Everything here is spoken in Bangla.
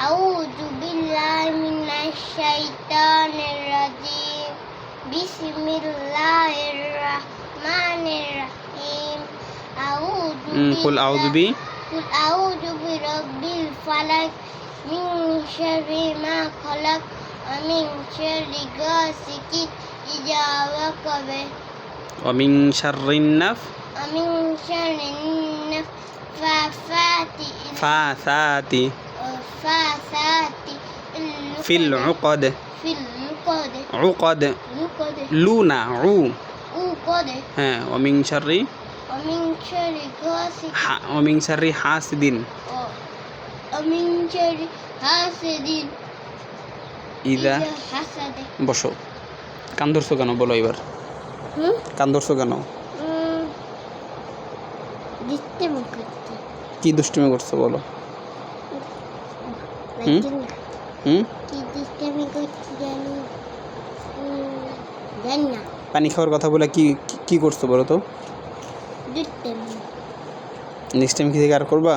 أعوذ بالله من الشيطان الرجيم بسم الله الرحمن الرحيم أعوذ قل أعوذ بي قل أعوذ برب الفلق من شر ما خلق ومن شر غاسق إذا وقب ومن شر النف ومن شر النف فافاتي فافاتي فافاتي ফিল উকদ ফিল উকদ উকদ উকদ লুনা উ উকদ হ্যাঁ অমিং শাররি অমিং শাররি গাসিক অমিং শাররি হাসদিন অমিং শাররি হাসদিন ইদা হাসাদে বসো। কান ধরছো কেন? বলো এবার। কান? ধরছো কেন কি দুষ্টুমি করছ? বলো। হুম? উম, জানি না পানি খাওয়ার কথা বলে কি কি- করছ বলো তো? নেক্সট টাইম কি থেকে আর করবা?